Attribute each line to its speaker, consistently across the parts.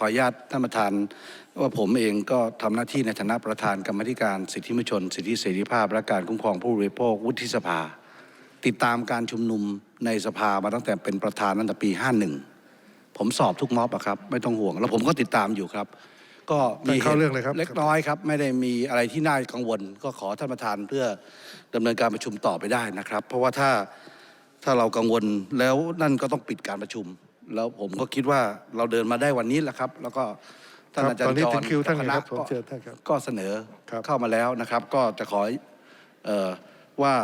Speaker 1: ขออนุญาตท่านประธานว่าผมเองก็ทำหน้าที่ในฐานะประธานกรรมาธิการสิทธิมนุษยชน สิทธิเสรีภาพ และการคุ้มครองผู้บริโภควุฒิสภา ติดตามการชุมนุมในสภามาตั้งแต่เป็นประธานตั้งแต่ปี 51 ผมสอบทุกม็อบอะครับไม่ต้องห่วง แล้วผมก็ติดตามอยู่ครับ ก็มี
Speaker 2: เข้าเรื่องเลยครับ
Speaker 1: เล็กน้อยครับ ไม่ได้มีอะไรที่น่ากังวล ก็ขอท่านประธานเพื่อดำเนินการประชุมต่อไปได้นะครับ เพราะว่าถ้าถ้าเรากังวลแล้วนั่นก็ต้องปิดการประชุม แล้วผมก็คิดว่าเราเดินมาได้วันนี้แหละครับ แล้วก็ท่าน
Speaker 2: ครับ
Speaker 1: อาจาร
Speaker 2: ตอน
Speaker 1: ย์
Speaker 2: นี้
Speaker 1: จ
Speaker 2: ถึ
Speaker 1: รง
Speaker 2: คิวท่าน
Speaker 1: ค
Speaker 2: เลย
Speaker 1: ณะ
Speaker 2: ครับผม
Speaker 1: ก็
Speaker 2: เชิญท่านครับ
Speaker 1: ก็เสนอ
Speaker 2: ครับ
Speaker 1: เข้ามาแล้วนะครับ ก็จะขอเอ่อว่า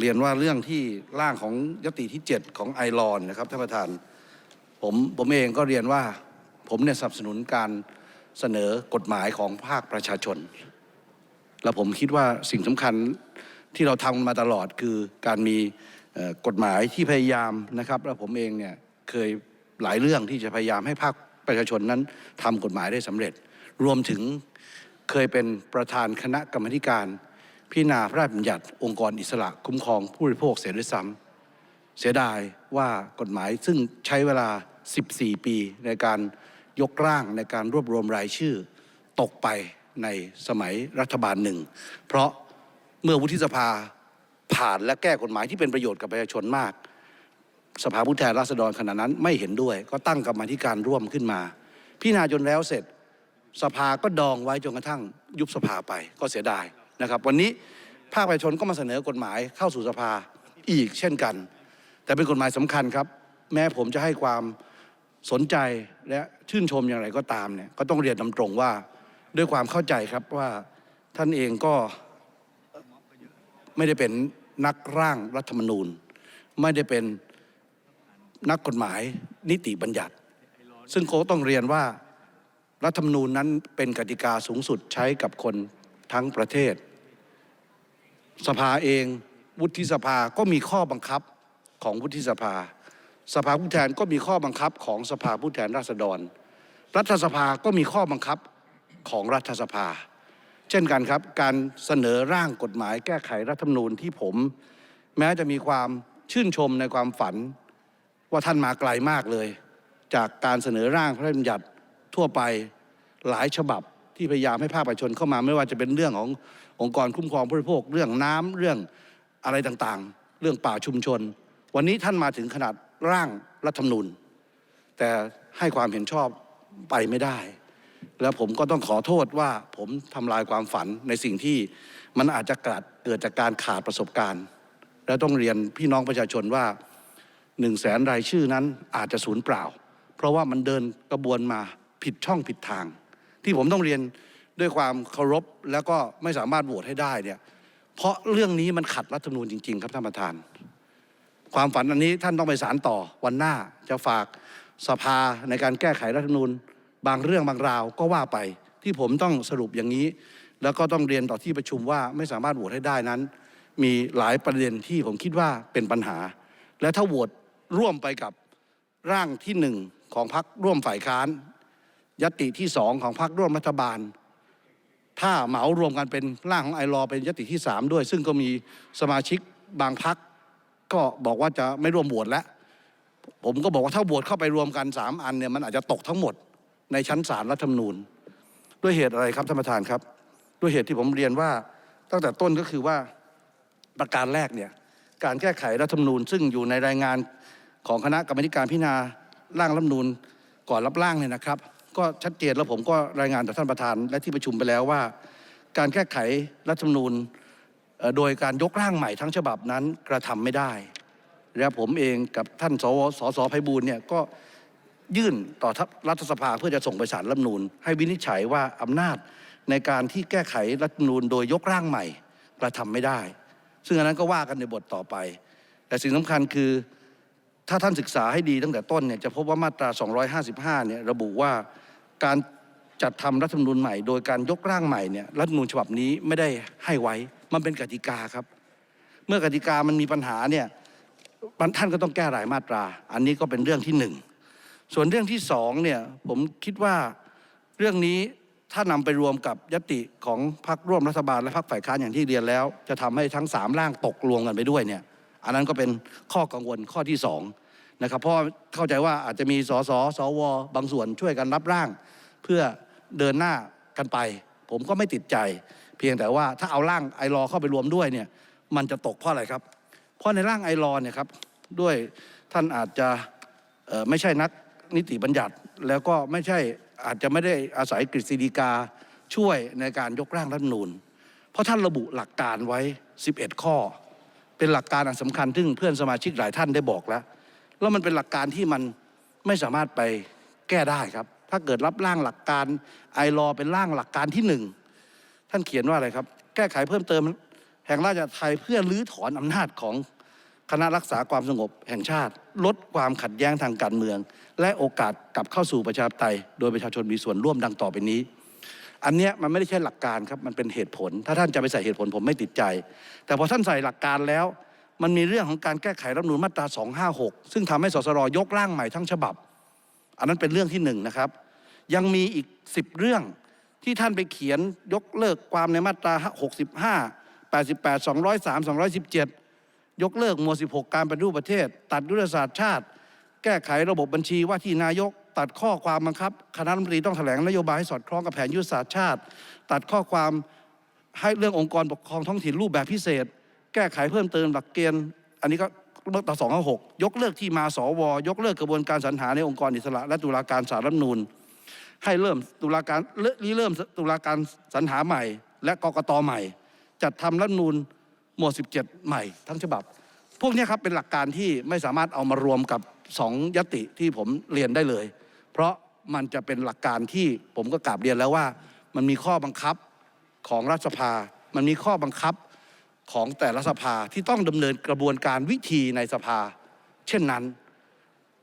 Speaker 1: เรียนว่าเรื่องที่ร่างของยติที่ 7 ของไอรอนนะครับท่านประธานผมผมเองก็เรียนว่าผมเนี่ยสนับสนุนการเสนอกฎหมายของภาคประชาชน แล้วผมคิดว่าสิ่งสำคัญที่เราทำมาตลอดคือการมีเอ่อกฎหมายที่พยายามนะครับ แล้วผมเองเนี่ยเคย หลายเรื่องที่จะพยายามให้ภาคประชาชนนั้นทำกฎหมายได้สำเร็จ รวมถึงเคยเป็นประธานคณะกรรมการพิจารณาพระราชบัญญัติองค์กรอิสระคุ้มครองผู้บริโภคเสียด้วยซ้ำเสียดายว่ากฎหมายซึ่งใช้เวลา 14 ปีในการยกร่างในการรวบรวมรายชื่อ ตกไปในสมัยรัฐบาลหนึ่ง เพราะเมื่อวุฒิสภาผ่านและแก้กฎหมายที่เป็นประโยชน์กับประชาชนมาก สภาผู้แทนราษฎรขณะนั้นไม่เห็นด้วย ก็ตั้งกรรมาธิการร่วมขึ้นมา พิจารณาจนแล้วเสร็จสภาก็ดองไว้จนกระทั่งยุบสภาไปก็เสียดายนะครับ วันนี้ภาคประชาชนก็มาเสนอกฎหมายเข้าสู่สภาอีกเช่นกัน แต่เป็นกฎหมายสำคัญครับ แม้ผมจะให้ความสนใจและชื่นชมอย่างไรก็ตามเนี่ยก็ต้องเรียนตาตรงว่าด้วยความเข้าใจครับว่าท่านเองก็ไม่ได้เป็นนักร่างรัฐธรรมนูญ ไม่ได้เป็น นักกฎหมายนิติบัญญัติ ซึ่งโค้ต้องเรียนว่ารัฐธรรมนูญนั้นเป็นกติกาสูงสุดใช้กับคนทั้งประเทศ สภาเองวุฒิสภาก็มีข้อบังคับของวุฒิสภา สภาผู้แทนก็มีข้อบังคับของสภาผู้แทนราษฎร รัฐสภาก็มีข้อบังคับของรัฐสภา เช่นกันครับ การเสนอร่างกฎหมายแก้ไขรัฐธรรมนูญที่ผม แม้จะมีความชื่นชมในความฝัน ว่าท่านมาไกลมากเลย จากการเสนอร่างพระราชบัญญัติทั่วไปหลายฉบับที่พยายามให้ภาคประชาชนเข้ามาไม่ว่าจะเป็นเรื่องขององค์กรคุ้มครองผู้บริโภคเรื่องน้ำเรื่องอะไรต่างๆ เรื่องป่าชุมชน วันนี้ท่านมาถึงขนาดร่างรัฐธรรมนูญ แต่ให้ความเห็นชอบไปไม่ได้ แล้วผมก็ต้องขอโทษว่าผมทำลายความฝันในสิ่งที่มันอาจจะเกิดเกิดจากการขาดประสบการณ์ และต้องเรียนพี่น้องประชาชนว่า หนึ่งแสนรายชื่อนั้นอาจจะสูญเปล่า เพราะว่ามันเดินกระบวนมาผิดช่องผิดทาง ที่ผมต้องเรียนด้วยความเคารพแล้วก็ไม่สามารถโหวตให้ได้เนี่ยเพราะเรื่องนี้มันขัดรัฐธรรมนูญจริง ๆ ครับท่านประธาน ความฝันอันนี้ท่านต้องไปสารต่อวันหน้าจะฝากสภาในการแก้ไขรัฐธรรมนูญ บางเรื่องบางราวก็ว่าไปที่ผมต้องสรุปอย่างนี้ แล้วก็ต้องเรียนต่อที่ประชุมว่าไม่สามารถโหวตให้ได้นั้น มีหลายประเด็นที่ผมคิดว่าเป็นปัญหา และถ้าโหวต ร่วมไปกับร่างที่หนึ่งของพรรคร่วมฝ่ายค้านยติที่สองของพรรคร่วมรัฐบาล ถ้าเหมารวมกันเป็นร่างของไอรอเป็นยติที่สามด้วย ซึ่งก็มีสมาชิกบางพรรคก็บอกว่าจะไม่ร่วมโหวตแล้ว ผมก็บอกว่าถ้าโหวตเข้าไปรวมกันสามอันเนี่ยมันอาจจะตกทั้งหมดในชั้นศาลรัฐธรรมนูญ ด้วยเหตุอะไรครับท่านประธานครับ ด้วยเหตุที่ผมเรียนว่าตั้งแต่ต้นก็คือว่าประการแรกเนี่ยการแก้ไขรัฐธรรมนูญ ซึ่งอยู่ในรายงาน ของคณะกรรมการพิจารณาร่างรัฐมนูญก่อนรับร่างเนี่ยนะครับ ก็ชัดเจนแล้วผมก็รายงานต่อท่านประธานและที่ประชุมไปแล้วว่า การแก้ไขรัฐธรรมนูญโดยการยกร่างใหม่ทั้งฉบับนั้นกระทำไม่ได้ และผมเองกับท่านสวสสไพบูลเนี่ยก็ยื่นต่อรัฐสภาเพื่อจะส่งไปศาลรัฐมนูญให้วินิจฉัยว่าอำนาจในการที่แก้ไขรัฐมนูญโดยยกร่างใหม่กระทำไม่ได้ ซึ่งอันนั้นก็ว่ากันในบทต่อไป แต่สิ่งสำคัญคือ ถ้าท่านศึกษาให้ดีตั้งแต่ต้นเนี่ยจะพบว่ามาตรา 255 เนี่ยระบุว่าการจัดทำรัฐธรรมนูญใหม่ โดยการยกร่างใหม่เนี่ยรัฐธรรมนูญฉบับนี้ไม่ได้ให้ไว้ มันเป็นกติกาครับ เมื่อกติกามันมีปัญหาเนี่ยท่านก็ต้องแก้รายมาตรา อันนี้ก็เป็นเรื่องที่หนึ่งส่วนเรื่องที่สองเนี่ยผมคิดว่าเรื่องนี้ถ้านำไปรวมกับยติของพรรคร่วมรัฐบาลและพรรคฝ่ายค้านอย่างที่เรียนแล้ว จะทำให้ทั้งสามร่างตกรวมกันไปด้วยเนี่ย อันนั้นก็เป็นข้อกังวลข้อที่สองนะครับเพราะเข้าใจว่าอาจจะมีสสสวบางส่วนช่วยกันรับร่าง เพื่อเดินหน้ากันไป ผมก็ไม่ติดใจ เพียงแต่ว่าถ้าเอาร่างไอรอเข้าไปรวมด้วยเนี่ยมันจะตกเพราะอะไรครับ เพราะในร่างไอรอเนี่ยครับด้วยท่านอาจจะไม่ใช่นักนิติบัญญัติ แล้วก็ไม่ใช่อาจจะไม่ได้อาศัยกฤษฎีกาช่วยในการยกร่างรัฐมนูญเพราะท่านระบุหลักการไว้ 11 ข้อ เป็นหลักการอันสำคัญซึ่งเพื่อนสมาชิกหลายท่านได้บอกแล้ว แล้วมันเป็นหลักการที่มันไม่สามารถไปแก้ได้ครับ ถ้าเกิดรับร่างหลักการไอรอเป็นร่างหลักการที่หนึ่งท่านเขียนว่าอะไรครับ แก้ไขเพิ่มเติมแห่งราชอาณาจักรไทยเพื่อลื้อถอนอำนาจของคณะรักษาความสงบแห่งชาติ ลดความขัดแย้งทางการเมือง และโอกาสกลับเข้าสู่ประชาธิปไตย โดยประชาชนมีส่วนร่วมดังต่อไปนี้ อันเนี้ยมันไม่ได้ใช่หลักการครับมันเป็นเหตุผล ถ้าท่านจะไปใส่เหตุผลผมไม่ติดใจ แต่พอท่านใส่หลักการแล้ว มันมีเรื่องของการแก้ไขรัฐมนูญมาตรา 256 ซึ่งทำให้สสรยกร่างใหม่ทั้งฉบับ อันนั้นเป็นเรื่องที่หนึ่งนะครับ ยังมีอีก 10 เรื่องที่ท่านไปเขียนยกเลิกความในมาตรา 65 88 203 217 ยกเลิกหมวด16 การปฏิรูปประเทศ ตัดยุทธศาสตร์ชาติ แก้ไขระบบบัญชีว่าที่นายก ตัดข้อความบังคับ คณะรัฐมนตรีต้องแถลงนโยบายให้สอดคล้องกับแผนยุทธศาสตร์ชาติ ตัดข้อความให้เรื่ององค์กรปกครองท้องถิ่นรูปแบบพิเศษ แก้ไขเพิ่มเติมหลักเกณฑ์ อันนี้ก็มาตรา256ยกเลิกที่มาสว ยกเลิกกระบวนการสรรหาในองค์กรอิสระ และตุลาการสารรัฐมนูญให้เริ่มตุลาการเริ่มเริ่มตุลาการสรรหาใหม่ และกกตใหม่ จัดทำรัฐมนูญหมวด 17 ใหม่ ทั้งฉบับ พวกนี้ครับเป็นหลักการที่ไม่สามารถเอามารวมกับสองยติที่ผมเรียนได้เลย เพราะมันจะเป็นหลักการที่ผมก็กราบเรียนแล้วว่า มันมีข้อบังคับของรัฐสภา มันมีข้อบังคับของแต่ละสภาที่ต้องดำเนินกระบวนการวิธีในสภา เช่นนั้น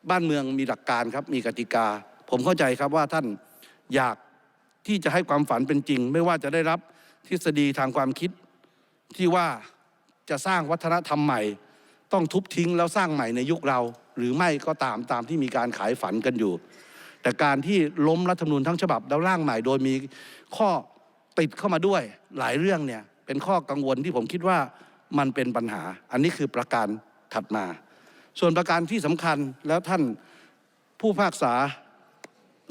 Speaker 1: บ้านเมืองมีหลักการครับมีกติกา ผมเข้าใจครับว่าท่านอยากที่จะให้ความฝันเป็นจริง ไม่ว่าจะได้รับทฤษฎีทางความคิดที่ว่าจะสร้างวัฒนธรรมใหม่ ต้องทุบทิ้งแล้วสร้างใหม่ในยุคเรา หรือไม่ก็ตามตามที่มีการขายฝันกันอยู่ แต่การที่ล้มรัฐธรรมนูญทั้งฉบับแล้วร่างใหม่โดยมีข้อติดเข้ามาด้วยหลายเรื่องเนี่ยเป็นข้อกังวลที่ผมคิดว่ามันเป็นปัญหา อันนี้คือประการถัดมา ส่วนประการที่สำคัญแล้วท่านผู้พากษา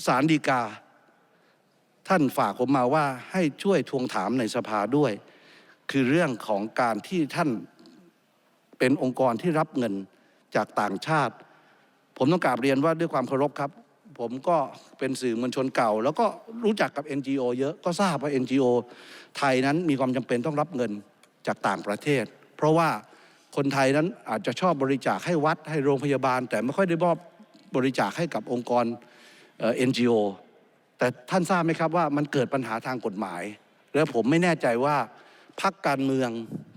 Speaker 1: สารดีกา ท่านฝากผมมาว่าให้ช่วยทวงถามในสภาด้วย คือเรื่องของการที่ท่านเป็นองค์กรที่รับเงินจากต่างชาติ ผมต้องกราบเรียนว่าด้วยความเคารพครับ ผมก็เป็นสื่อมวลชนเก่า แล้วก็รู้จักกับ NGO เยอะก็ทราบว่า NGO ไทยนั้นมีความจำเป็นต้องรับเงินจากต่างประเทศ เพราะว่าคนไทยนั้นอาจจะชอบบริจาคให้วัดให้โรงพยาบาล แต่ไม่ค่อยได้มอบบริจาคให้กับองค์กรเอ่อ NGO แต่ท่านทราบไหมครับว่ามันเกิดปัญหาทางกฎหมาย แล้วผมไม่แน่ใจว่าพรรคการเมือง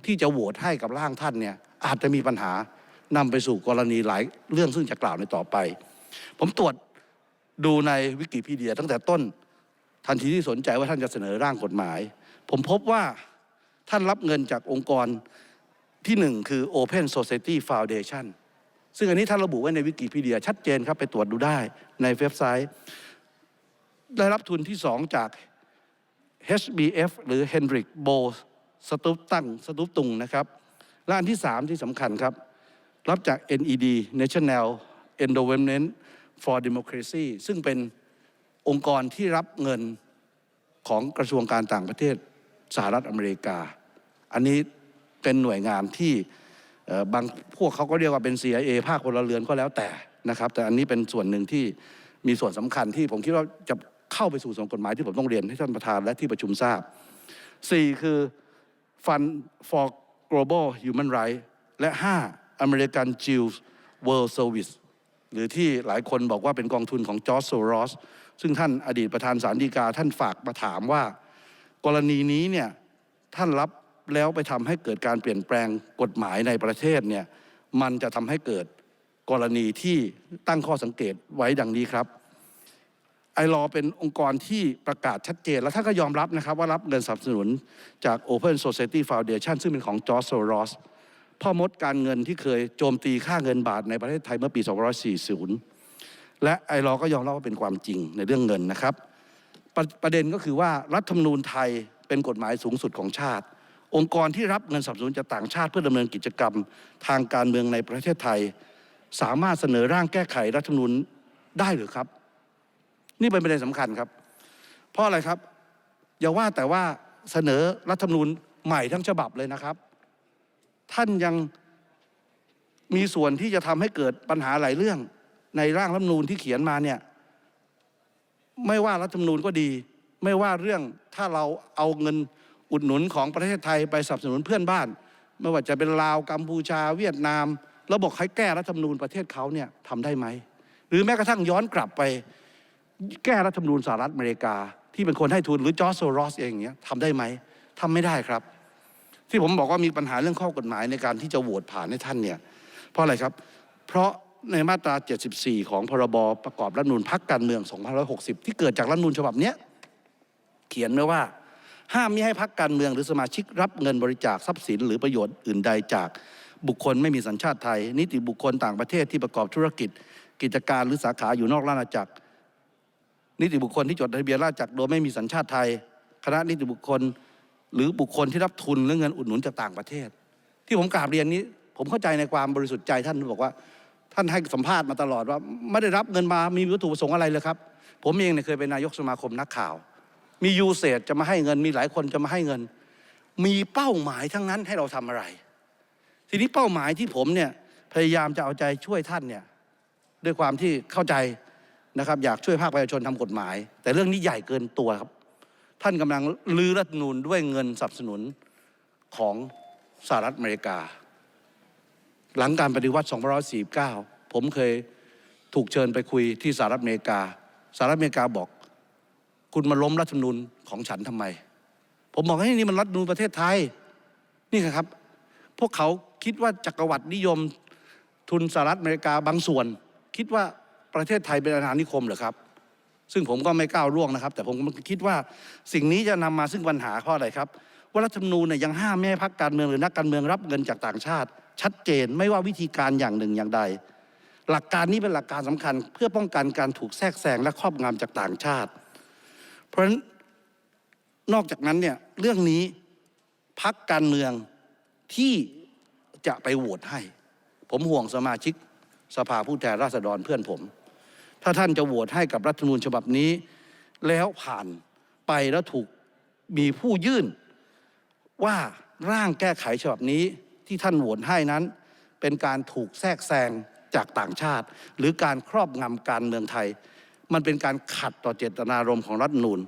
Speaker 1: ที่จะโหวตให้กับร่างท่านเนี่ยอาจจะมีปัญหานำไปสู่กรณีหลายเรื่องซึ่งจะกล่าวในต่อไป ผมตรวจ ดูในวิกิพีเดียตั้งแต่ต้น ทันทีที่สนใจว่าท่านจะเสนอร่างกฎหมาย ผมพบว่าท่านรับเงินจากองค์กรที่หนึ่งคือ Open Society Foundation ซึ่งอันนี้ท่านระบุไว้ในวิกิพีเดียชัดเจนครับไปตรวจดูได้ในเว็บไซต์ ได้รับทุนที่สองจาก HBF หรือ Hendrik b o สตุปตั้งสตุปตุงนะครับและอันที่สามที่สำคัญครับ รับจาก NED National Endowment for Democracy ซึ่งเป็นองค์กรที่รับเงินของกระทรวงการต่างประเทศสหรัฐอเมริกา อันนี้เป็นหน่วยงานที่บางพวกเขาก็เรียกว่าเป็น CIA ภาคพลเรือนก็แล้วแต่นะครับ แต่อันนี้เป็นส่วนหนึ่งที่มีส่วนสำคัญที่ผมคิดว่าจะเข้าไปสู่ส่วนกฎหมายที่ผมต้องเรียนให้ท่านประธานและที่ประชุมทราบสี่คือ Fund for Global Human Rights และ 5 American Jews World Service หรือที่หลายคนบอกว่าเป็นกองทุนของจอร์จโซรอสซึ่งท่านอดีตประธานสารดีกาท่านฝากมาถามว่า กรณีนี้เนี่ยท่านรับแล้วไปทำให้เกิดการเปลี่ยนแปลงกฎหมายในประเทศเนี่ยมันจะทำให้เกิดกรณีที่ตั้งข้อสังเกตไว้ดังนี้ครับไอรอเป็นองค์กรที่ประกาศชัดเจน และท่านก็ยอมรับนะครับว่ารับเงินสนับสนุนจาก Open Society Foundation ซึ่งเป็นของจอร์จโซรอส พ่อมดการเงินที่เคยโจมตีค่าเงินบาทในประเทศไทยเมื่อปี 2540 และไอรอก็ยอมรับว่าเป็นความจริงในเรื่องเงินนะครับปรประเด็นก็คือว่ารัฐธรรมนูญไทยเป็นกฎหมายสูงสุดของชาติ องค์กรที่รับเงินสนับสนุนจากต่างชาติเพื่อดำเนินกิจกรรมทางการเมืองในประเทศไทย สามารถเสนอร่างแก้ไขรัฐธรรมนูญได้หรือครับ นี่เป็นประเด็นสำคัญครับ เพราะอะไรครับ อย่าว่าแต่ว่าเสนอรัฐธรรมนูญใหม่ทั้งฉบับเลยนะครับ ท่านยังมีส่วนที่จะทำให้เกิดปัญหาหลายเรื่อง ในร่างรัฐธรรมนูญที่เขียนมาเนี่ยไม่ว่ารัฐธรรมนูญก็ดี ไม่ว่าเรื่องถ้าเราเอาเงินอุดหนุนของประเทศไทยไปสนับสนุนเพื่อนบ้าน ไม่ว่าจะเป็นลาวกัมพูชาเวียดนาม แล้วบอกให้แก้รัฐธรรมนูญประเทศเขาเนี่ยทำได้ไหม หรือแม้กระทั่งย้อนกลับไป แก้รัฐธรรมนูญสหรัฐอเมริกา ที่เป็นคนให้ทุนหรือจอร์จโซรอสเองเนี้ยทำได้ไหมทำไม่ได้ครับ ที่ผมบอกว่ามีปัญหาเรื่องข้อกฎหมายในการที่จะโหวตผ่านให้ท่านเนี่ยเพราะอะไรครับ เพราะในมาตรา 74 ของพรบประกอบรัฐมนูญพักการเมือง 2560 ที่เกิดจากรัฐมนูญฉบับนี้เขียนไว้ว่า ห้ามมิให้พักการเมืองหรือสมาชิกรับเงินบริจาคทรัพย์สินหรือประโยชน์อื่นใดจากบุคคลไม่มีสัญชาติไทย นิติบุคคลต่างประเทศที่ประกอบธุรกิจ กิจการหรือสาขาอยู่นอกราชอาณาจักร นิติบุคคลที่จดทะเบียนราชอาณาจักรโดยไม่มีสัญชาติไทย คณะนิติบุคคล หรือบุคคลที่รับทุนหรือเงินอุดหนุนจากต่างประเทศ ที่ผมกราบเรียนนี้ ผมเข้าใจในความบริสุทธิ์ใจท่านที่บอกว่า ท่านให้สัมภาษณ์มาตลอดว่า ไม่ได้รับเงินมามีวัตถุประสงค์อะไรเลยครับ ผมเองเนี่ยเคยเป็นนายกสมาคมนักข่าว มียูเซตจะมาให้เงิน มีหลายคนจะมาให้เงิน มีเป้าหมายทั้งนั้นให้เราทำอะไร ทีนี้เป้าหมายที่ผมเนี่ยพยายามจะเอาใจช่วยท่านเนี่ยด้วยความที่เข้าใจนะครับอยากช่วยภาคประชาชนทำกฎหมาย แต่เรื่องนี้ใหญ่เกินตัวครับ ท่านกำลังลื้อรัฐนูญด้วยเงินสนับสนุนของสหรัฐอเมริกา หลังการปฏิวัติ2549 ผมเคยถูกเชิญไปคุยที่สหรัฐอเมริกา สหรัฐอเมริกาบอก คุณมาล้มรัฐธรรมนูญของฉันทำไม ผมบอกให้นี่มันรัฐธรรมนูญประเทศไทย นี่ครับ พวกเขาคิดว่าจักรวรรดินิยมทุนสหรัฐอเมริกาบางส่วน คิดว่าประเทศไทยเป็นอาณานิคมเหรอครับ ซึ่งผมก็ไม่ก้าวล่วงนะครับ แต่ผมก็คิดว่าสิ่งนี้จะนำมาซึ่งปัญหาข้ออะไรครับ ว่ารัฐธรรมนูญเนี่ยยังห้ามไม่ให้พรรคการเมืองหรือนักการเมืองรับเงินจากต่างชาติ ชัดเจนไม่ว่าวิธีการอย่างหนึ่งอย่างใด หลักการนี้เป็นหลักการสำคัญ เพื่อป้องกันการถูกแทรกแซงและครอบงำจากต่างชาติ เพราะฉะนั้นนอกจากนั้นเนี่ยเรื่องนี้พักการเมืองที่จะไปโหวตให้ ผมห่วงสมาชิกสภาผู้แทนราษฎรเพื่อนผม ถ้าท่านจะโหวตให้กับรัฐมนูญฉบับนี้ แล้วผ่านไปแล้วถูกมีผู้ยื่น ว่าร่างแก้ไขฉบับนี้ที่ท่านโหวตให้นั้น เป็นการถูกแทรกแซงจากต่างชาติ หรือการครอบงำการเมืองไทย มันเป็นการขัดต่อเจตนารมณ์ของรัฐมนูญ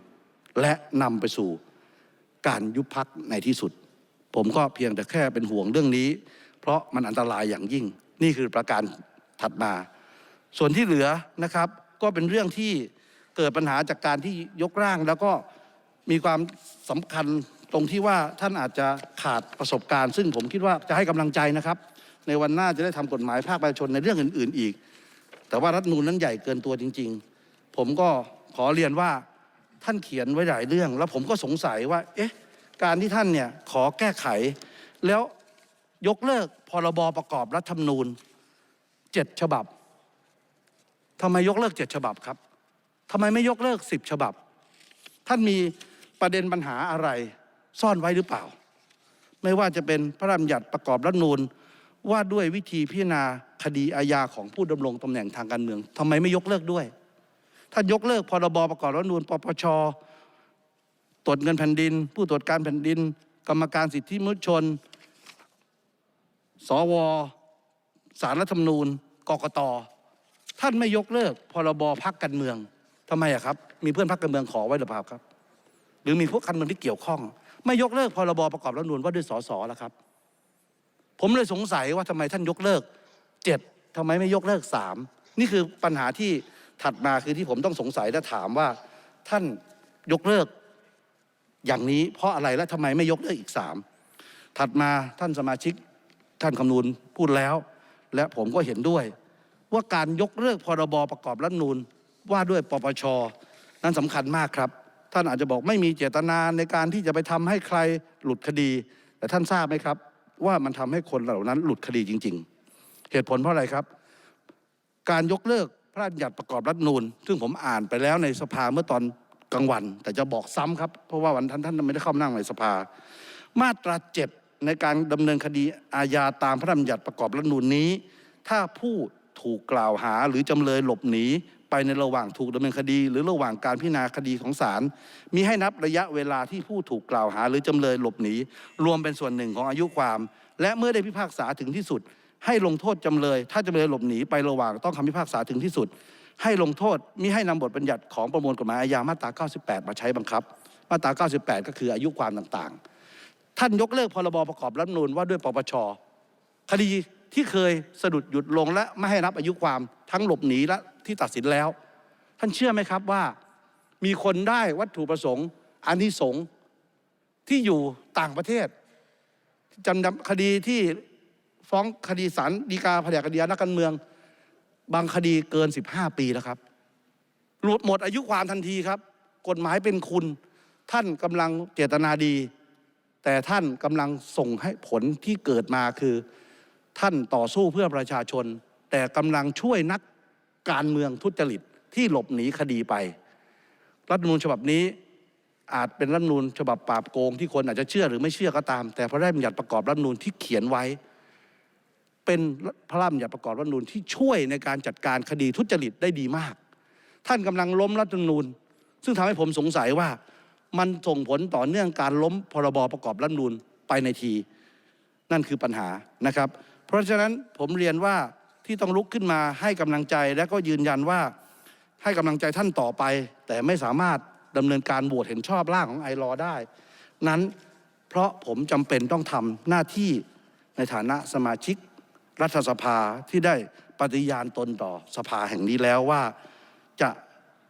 Speaker 1: และนำไปสู่การยุบพักในที่สุด ผมก็เพียงแต่แค่เป็นห่วงเรื่องนี้ เพราะมันอันตรายอย่างยิ่งนี่คือประการถัดมา ส่วนที่เหลือนะครับก็เป็นเรื่องที่เกิดปัญหาจากการที่ยกร่าง แล้วก็มีความสำคัญตรงที่ว่าท่านอาจจะขาดประสบการณ์ ซึ่งผมคิดว่าจะให้กำลังใจนะครับ ในวันหน้าจะได้ทำกฎหมายภาคประชาชนในเรื่องอื่น ๆ อีก แต่ว่ารัฐนูญนั้นใหญ่เกินตัวจริง ๆ ผมก็ขอเรียนว่าท่านเขียนไว้หลายเรื่อง แล้วผมก็สงสัยว่า เอ๊ะ การที่ท่านเนี่ยขอแก้ไข แล้วยกเลิกพรบประกอบรัฐธรรมนูญเจ็ดฉบับ ทำไมยกเลิกเจ็ดฉบับครับทำไมไม่ยกเลิกสิบฉบับ ท่านมีประเด็นปัญหาอะไรซ่อนไว้หรือเปล่า ไม่ว่าจะเป็นพระราชบัญญัติประกอบรัฐนูญว่าด้วยวิธีพิจารณาคดีอาญาของผู้ดำรงตำแหน่งทางการเมืองทำไมไม่ยกเลิกด้วย ท่านยกเลิกพรบประกอบรัฐนูญปปชตรวจเงินแผ่นดิน ผู้ตรวจการแผ่นดิน กรรมการสิทธิมนุษยชน สวสารรัฐธรรมนูญกกต ท่านไม่ยกเลิกพรบพักการเมืองทำไมอะครับ มีเพื่อนพักการเมืองขอไว้หรือเปล่าครับ หรือมีพวกการเมืองที่เกี่ยวข้อง ไม่ยกเลิกพรบประกอบรัฐมนูญว่าด้วยสสแล้วครับ ผมเลยสงสัยว่าทำไมท่านยกเลิกเจ็ดทำไมไม่ยกเลิกสามนี่คือปัญหาที่ถัดมาคือที่ผมต้องสงสัยและถามว่า ท่านยกเลิก อย่างนี้เพราะอะไรและทำไมไม่ยกเลิกอีกสามถัดมาท่านสมาชิกท่านคำนูนพูดแล้ว และผมก็เห็นด้วย ว่าการยกเลิกพรบประกอบรัฐนูญว่าด้วยปปชนั้นสำคัญมากครับ ท่านอาจจะบอกไม่มีเจตนาในการที่จะไปทำให้ใครหลุดคดี แต่ท่านทราบไหมครับ ว่ามันทำให้คนเหล่านั้นหลุดคดีจริง ๆ เหตุผลเพราะอะไรครับ การยกเลิกพระราชบัญญัติประกอบรัฐนูญซึ่งผมอ่านไปแล้วในสภาเมื่อตอนกลางวัน แต่จะบอกซ้ำครับ เพราะว่าวันท่านท่านไม่ได้เข้ามานั่งในสภา มาตราเจ็ดในการดำเนินคดีอาญาตามพระราชบัญญัติประกอบรัฐนูญนี้ ถ้าผู้ ถูกกล่าวหาหรือจำเลยหลบหนีไปในระหว่างถูกดำเนินคดี หรือระหว่างการพิจารณาคดีของศาลมีให้นับระยะเวลาที่ผู้ถูกกล่าวหา หรือจำเลยหลบหนีรวมเป็นส่วนหนึ่งของอายุความ และเมื่อได้พิพากษาถึงที่สุด ให้ลงโทษจำเลย ถ้าจำเลยหลบหนีไประหว่างต้องคำพิพากษาถึงที่สุด ให้ลงโทษมิให้นำบทบัญญัติของประมวลกฎหมายอาญามาตรา 98 มาใช้บังคับ มาตรา 98 ก็คืออายุความต่างๆ ท่านยกเลิกพรบประกอบรัฐธรรมนูญว่าด้วยปปชคดี ที่เคยสะดุดหยุดลงและไม่ให้รับอายุความทั้งหลบหนีและที่ตัดสินแล้ว ท่านเชื่อไหมครับว่า มีคนได้วัตถุประสงค์อานิสงส์ที่อยู่ต่างประเทศจำคดีที่ฟ้องคดีศาลฎีกาแผนกคดีอาญานักการเมือง บางคดีเกิน 15 ปีแล้วครับหลุดหมดอายุความทันทีครับ กฎหมายเป็นคุณ ท่านกำลังเจตนาดี แต่ท่านกำลังส่งให้ผลที่เกิดมาคือ ท่านต่อสู้เพื่อประชาชน แต่กำลังช่วยนักการเมืองทุจริตที่หลบหนีคดีไป รัฐมนูญฉบับนี้อาจเป็นรัฐมนูญฉบับปราบโกงที่คนอาจจะเชื่อหรือไม่เชื่อก็ตาม แต่พระราชบัญญัติประกอบรัฐมนูญที่เขียนไว้ เป็นพระราชบัญญัติประกอบรัฐมนูญที่ช่วยในการจัดการคดีทุจริตได้ดีมาก ท่านกำลังล้มรัฐมนูญ ซึ่งทำให้ผมสงสัยว่ามันส่งผลต่อเนื่องการล้มพรบประกอบรัฐมนูญไปในที นั่นคือปัญหานะครับ เพราะฉะนั้นผมเรียนว่าที่ต้องลุกขึ้นมาให้กำลังใจและก็ยืนยันว่าให้กำลังใจท่านต่อไป แต่ไม่สามารถดำเนินการโหวตเห็นชอบร่างของไอรอได้ นั้นเพราะผมจำเป็นต้องทำหน้าที่ในฐานะสมาชิกรัฐสภาที่ได้ปฏิญาณตนต่อสภาแห่งนี้แล้วว่าจะ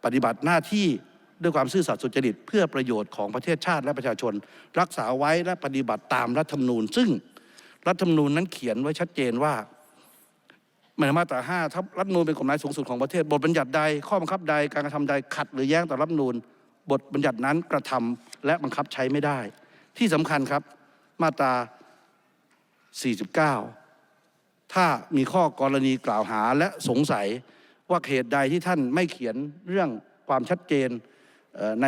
Speaker 1: ปฏิบัติหน้าที่ด้วยความซื่อสัตย์สุจริต เพื่อประโยชน์ของประเทศชาติและประชาชน รักษาไว้และปฏิบัติตามรัฐธรรมนูญซึ่ง รัฐธรรมนูญนั้นเขียนไว้ชัดเจนว่าในมาตราห้าถ้ารัฐธรรมนูญเป็นกฎหมายสูงสุดของประเทศ บทบัญญัติใดข้อบังคับใดการกระทำใดขัดหรือแย้งต่อรัฐธรรมนูญ บทบัญญัตินั้นกระทำและบังคับใช้ไม่ได้ ที่สำคัญครับมาตรา 49 ถ้ามีข้อกรณีกล่าวหาและสงสัยว่าเหตุใดที่ท่านไม่เขียนเรื่องความชัดเจนใน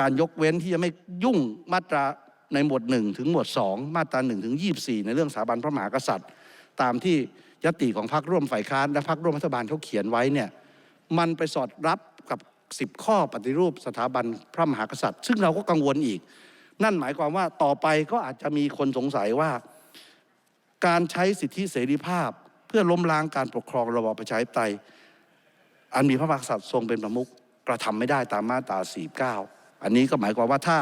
Speaker 1: การยกเว้นที่จะไม่ยุ่งมาตรา ในหมวด1ถึงหมวด 2 มาตรา1ถึง24 ในเรื่องสถาบันพระมหากษัตริย์ ตามที่ยติของพรรคร่วมฝ่ายค้านและพรรคร่วมรัฐบาลเขาเขียนไว้เนี่ยมันไปสอดรับกับ 10 ข้อปฏิรูปสถาบันพระมหากษัตริย์ ซึ่งเราก็กังวลอีก นั่นหมายความว่าต่อไปก็อาจจะมีคนสงสัยว่า การใช้สิทธิเสรีภาพ เพื่อล้มล้างการปกครองระบอบประชาธิปไตยอันมีพระมหากษัตริย์ทรงเป็นประมุขกระทำไม่ได้ตามมาตรา49 อันนี้ก็หมายความว่าถ้า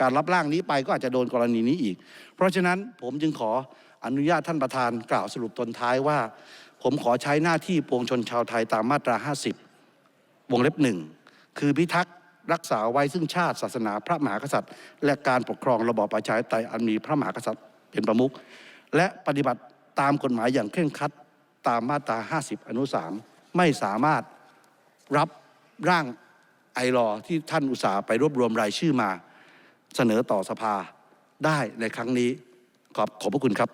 Speaker 1: การรับร่างนี้ไปก็อาจจะโดนกรณีนี้อีก เพราะฉะนั้นผมจึงขออนุญาตท่านประธานกล่าวสรุปตนท้ายว่า ผมขอใช้หน้าที่ปวงชนชาวไทยตามมาตรา 50 วงเล็บหนึ่งคือพิทักษ์รักษาไว้ซึ่งชาติศาสนาพระมหากษัตริย์ และการปกครองระบอบประชาธิปไตยอันมีพระมหากษัตริย์เป็นประมุขและปฏิบัติตามกฎหมายอย่างเคร่งครัดตามมาตรา 50 อนุ 3 ไม่สามารถรับร่างไอรอที่ท่านอุตสาห์ไปรวบรวมรายชื่อมา เสนอต่อสภาได้ในครั้งนี้ขอบขอบพระคุณครับ